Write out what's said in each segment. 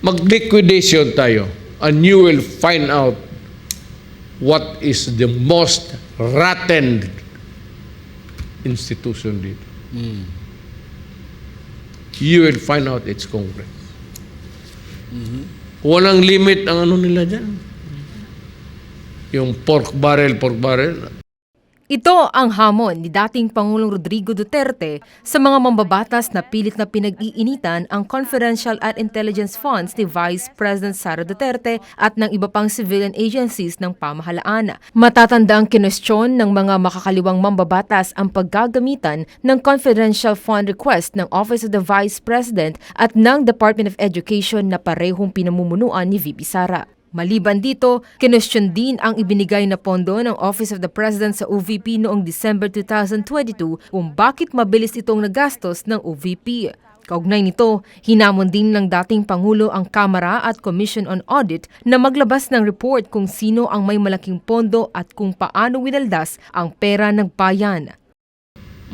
mag-liquidation tayo and you will find out what is the most rotten institution dito. You will find out it's Congress. Walang limit ang ano nila dyan. Yung pork barrel, pork barrel. Ito ang hamon ni dating Pangulong Rodrigo Duterte sa mga mambabatas na pilit na pinag-iinitan ang confidential at intelligence funds ni Vice President Sara Duterte at ng iba pang civilian agencies ng pamahalaan. Matatanda ang kinestyon ng mga makakaliwang mambabatas ang paggagamitan ng confidential fund request ng Office of the Vice President at ng Department of Education na parehong pinamumunuan ni VP Sara. Maliban dito, kinestyon din ang ibinigay na pondo ng Office of the President sa OVP noong December 2022 kung bakit mabilis itong nagastos ng OVP. Kaugnay nito, hinamon din ng dating Pangulo ang Kamara at Commission on Audit na maglabas ng report kung sino ang may malaking pondo at kung paano winaldas ang pera ng bayan.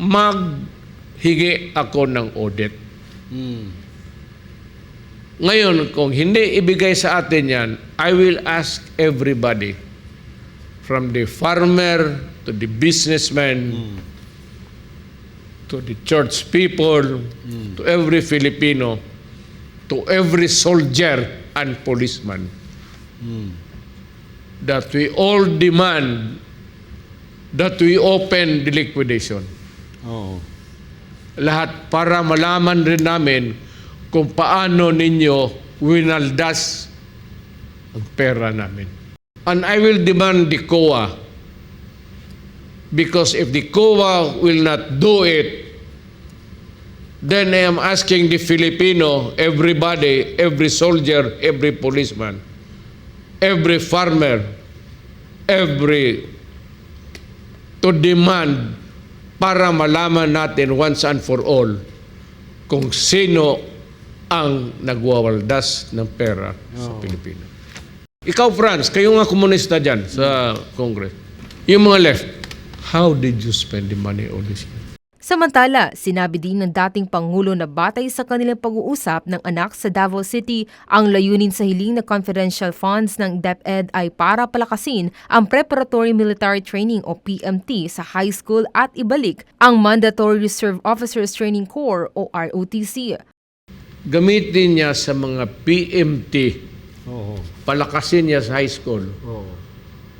Maghigi ako ng audit. Ngayon, kung hindi ibigay sa atin yan, I will ask everybody, from the farmer to the businessman, to the church people, to every Filipino, to every soldier and policeman, that we all demand that we open the liquidation Oo. lahat para malaman rin namin kung paano ninyo winaldas ang pera namin. And I will demand the COA because if the COA will not do it, then I am asking the Filipino, everybody, every soldier, every policeman, every farmer, every to demand para malaman natin once and for all kung sino ang nagwawaldas ng pera sa Pilipinas. Ikaw, Franz, kayo nga komunista dyan sa Congress. Yung mga left, how did you spend the money all this year? Samantala, sinabi din ng dating Pangulo na batay sa kanilang pag-uusap ng anak sa Davao City, ang layunin sa hiling na confidential funds ng DepEd ay para palakasin ang Preparatory Military Training o PMT sa high school at ibalik ang Mandatory Reserve Officers Training Corps o ROTC. Gamitin niya sa mga PMT, Oo. palakasin niya sa high school, Oo.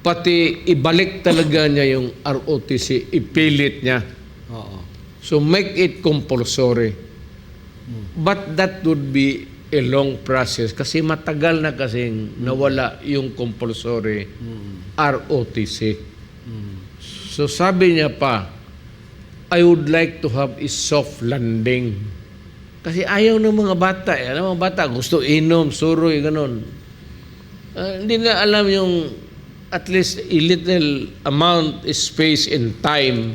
pati ibalik talaga niya yung ROTC, ipilit niya. Oo. So make it compulsory. But that would be a long process kasi matagal na kasing nawala yung compulsory ROTC. So sabi niya pa, I would like to have a soft landing. Kasi ayaw ng mga bata. Eh. Alam mga bata, gusto inom, suroy, ganun. Ah, hindi na alam yung at least a little amount, space and time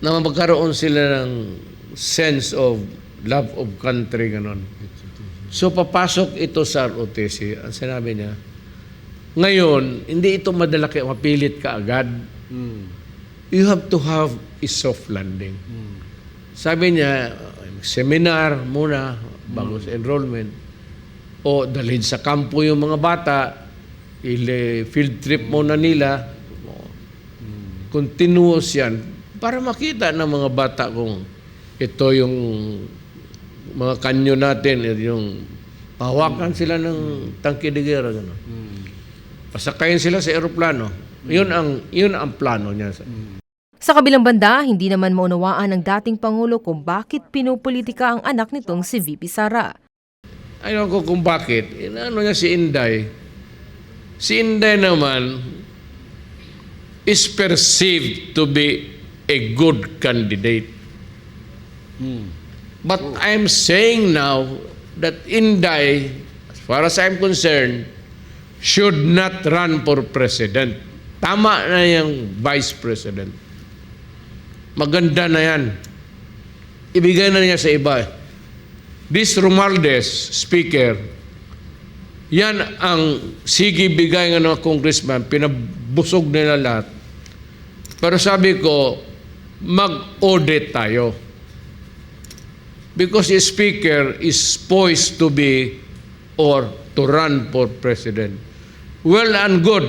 na magkaroon sila ng sense of love of country, ganon. So, papasok ito sa ROTC. Ang sinabi niya, ngayon, hindi ito madala kayo, mapilit ka agad. Mm. You have to have a soft landing. Sabi niya, seminar muna bago sa enrollment. O dalhin sa kampo yung mga bata, ile field trip muna nila. Continuous yan para makita ng mga bata kung ito yung mga kanyo natin, yung pahawakan sila ng tangke de guerra. Gano'n. Pasakayin sila sa eroplano. Yun ang, yun ang plano niya. Sa kabilang banda, hindi naman maunawaan ng dating Pangulo kung bakit pinupolitika ang anak nitong si VP Sara. Ayaw ko kung bakit. Ano niya si Inday? Si Inday naman is perceived to be a good candidate. But I'm saying now that Inday, as far as I'm concerned, should not run for president. Tama na yung vice president. Maganda na yan. Ibigay na niya sa iba. This Romualdez, speaker, yan ang sige bigay ng mga congressman, pinabusog nila lahat. Pero sabi ko, mag-audit tayo. Because the speaker is poised to be or to run for president. Well and good.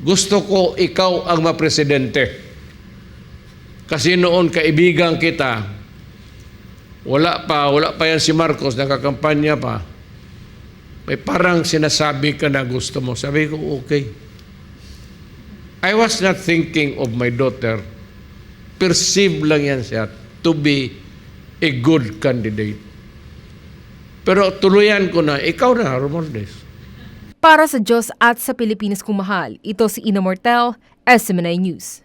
Gusto ko ikaw ang mapresidente. Kasi noon kaibigan kita, wala pa, wala pa yan si Marcos, nakakampanya pa. May parang sinasabi ka na gusto mo. Sabi ko, okay. I was not thinking of my daughter. Perceive lang yan siya to be a good candidate. Pero tuluyan ko na, ikaw na, Romualdez. Para sa Diyos at sa Pilipinas kung mahal, ito si Ina Mortel, SMNI News.